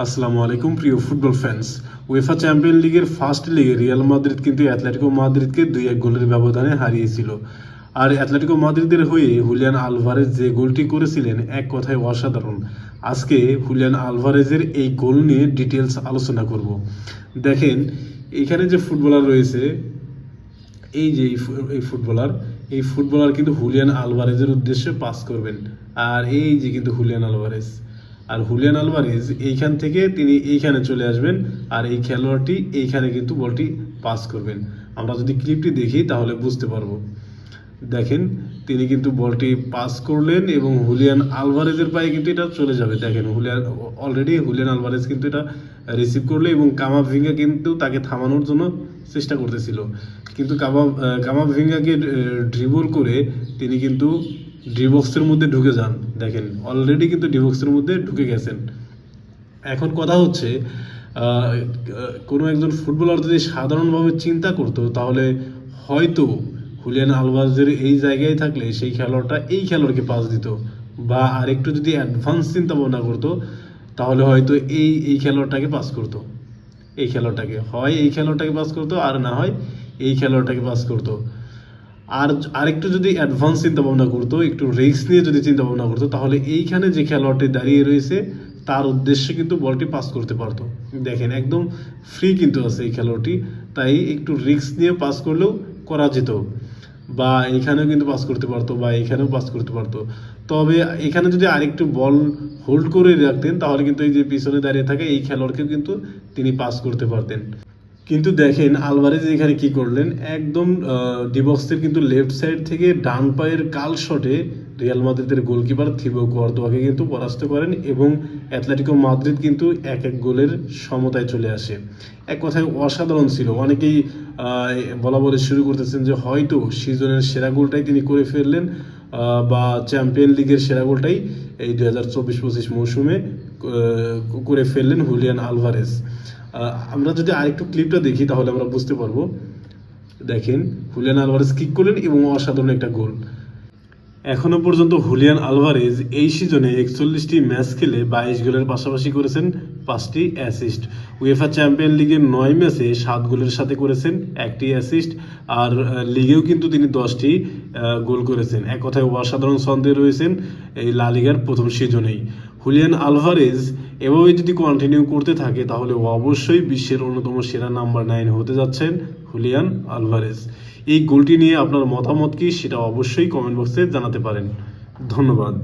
আসসালামু আলাইকুম, প্রিয় ফুটবল ফ্যান্স উয়েফা চ্যাম্পিয়ন লিগের ফার্স্ট লিগে রিয়াল মাদ্রিদ কিন্তু অ্যাথলেটিকো মাদ্রিদকে দুই এক গোলের ব্যবধানে হারিয়েছিল। আর অ্যাথলেটিকো মাদ্রিদের হয়ে হুলিয়ান আলভারেজ যে গোলটি করেছিলেন, এক কথায় অসাধারণ। আজকে হুলিয়ান আলভারেজের এই গোল নিয়ে ডিটেলস আলোচনা করব। দেখেন, এখানে যে ফুটবলার রয়েছে, এই যে এই এই ফুটবলার এই ফুটবলার কিন্তু হুলিয়ান আলভারেজের উদ্দেশ্যে পাস করবেন। আর এই যে কিন্তু হুলিয়ান আলভারেজ আর হুলিয়ান আলভারেজ এইখান থেকে তিনি এইখানে চলে আসবেন, আর এই খেলোয়াড়টি এইখানে কিন্তু বলটি পাস করবেন। আমরা যদি ক্লিপটি দেখি তাহলে বুঝতে পারব। দেখেন, তিনি কিন্তু বলটি পাস করলেন এবং হুলিয়ান আলভারেজের পায়ে কিন্তু এটা চলে যাবে। দেখেন, হুলিয়ান অলরেডি হুলিয়ান আলভারেজ কিন্তু এটা রিসিভ করল এবং কামাভিঙ্গা কিন্তু তাকে থামানোর জন্য চেষ্টা করতেছিল। কিন্তু কামা আহ, কামাভিঙ্গাকে ড্রিবল করে তিনি কিন্তু ড্রিবক্সের মধ্যে ঢুকে যান। দেখেন অলরেডি কিন্তু ডিবক্সের মধ্যে ঢুকে গেছেন। এখন কথা হচ্ছে কোনো একজন ফুটবলার যদি সাধারণভাবে চিন্তা করতো তাহলে হয়তো হুলিয়ান আলভারেজের এই জায়গায় থাকলে সেই খেলোয়াড়টা এই খেলোয়াড়কে পাস দিত। বা আরেকটু যদি অ্যাডভান্স চিন্তা ভাবনা করতো তাহলে হয়তো এই এই খেলোয়াড়টাকে পাস করতো। এই খেলোয়াড়টাকে। হয় এই খেলোয়াড়টাকে পাস করতো, আর না হয় এই খেলোয়াড়টাকে পাস করতো। আর আরেকটু যদি অ্যাডভান্স চিন্তা ভাবনা করতো, একটু রিস্ক নিয়ে যদি চিন্তা ভাবনা করতো, তাহলে এইখানে যে খেলোয়াড়টি দাঁড়িয়ে রয়েছে, তার উদ্দেশ্যে কিন্তু বলটি পাস করতে পারতো। দেখেন, একদম ফ্রি কিন্তু আছে এই খেলোয়াড়টি, তাই একটু রিস্ক নিয়ে পাস করলেও করা যেত। বা এখানেও কিন্তু পাস করতে পারতো বা এখানেও পাস করতে পারতো। তবে এখানে যদি আরেকটু বল হোল্ড করে রাখতেন, তাহলে কিন্তু এই যে পিছনে দাঁড়িয়ে থাকে, এই খেলোয়াড়কেও কিন্তু তিনি পাস করতে পারতেন। কিন্তু দেখেন আলভারেজ এখানে কি করলেন? একদম ডিবক্সের কিন্তু লেফট সাইড থেকে ডান পায়ের কাল শটে রিয়াল মাদ্রিদের গোলকিপার থিবো কোয়ার্দোয়াকে কিন্তু পরাস্ত করেন এবং অ্যাথলেটিকো মাদ্রিদ কিন্তু এক এক গোলের সমতায় চলে আসে। এক কথায় অসাধারণ ছিল। অনেকেই বলা বলে শুরু করতেছেন যে হয়তো সিজনের সেরা গোলটাই তিনি করে ফেললেন বা চ্যাম্পিয়ন লিগের সেরা গোলটাই এই দু হাজার চব্বিশ পঁচিশ মৌসুমে করে ফেললেন হুলিয়ান আলভারেজ। আমরা যদি আরেকটু ক্লিপটা দেখি তাহলে আমরা বুঝতে পারব। দেখেন, হুলিয়ান আলভারেজ কিক করলেন এবং অসাধারণ একটা গোল। এখনও পর্যন্ত হুলিয়ান আলভারেজ এই সিজনে একচল্লিশটি ম্যাচ খেলে বাইশ গোলের পাশাপাশি করেছেন পাঁচটি অ্যাসিস্ট উয়েফা চ্যাম্পিয়ন লিগের নয় ম্যাচে সাত গোলের সাথে করেছেন একটি অ্যাসিস্ট আর লিগেও কিন্তু তিনি দশটি গোল করেছেন। এক কথায় অসাধারণ ছন্দে রয়েছেন এই লা লিগার প্রথম সিজনেই। হুলিয়ান আলভারেজ এভাবে যদি কন্টিনিউ করতে থাকে, তাহলে অবশ্যই বিশ্বের অন্যতম সেরা নাম্বার নাইন হতে যাচ্ছেন হুলিয়ান আলভারেজ এই গোলটি নিয়ে আপনার মতামত কি, সেটা অবশ্যই কমেন্ট বক্সে জানাতে পারেন। ধন্যবাদ।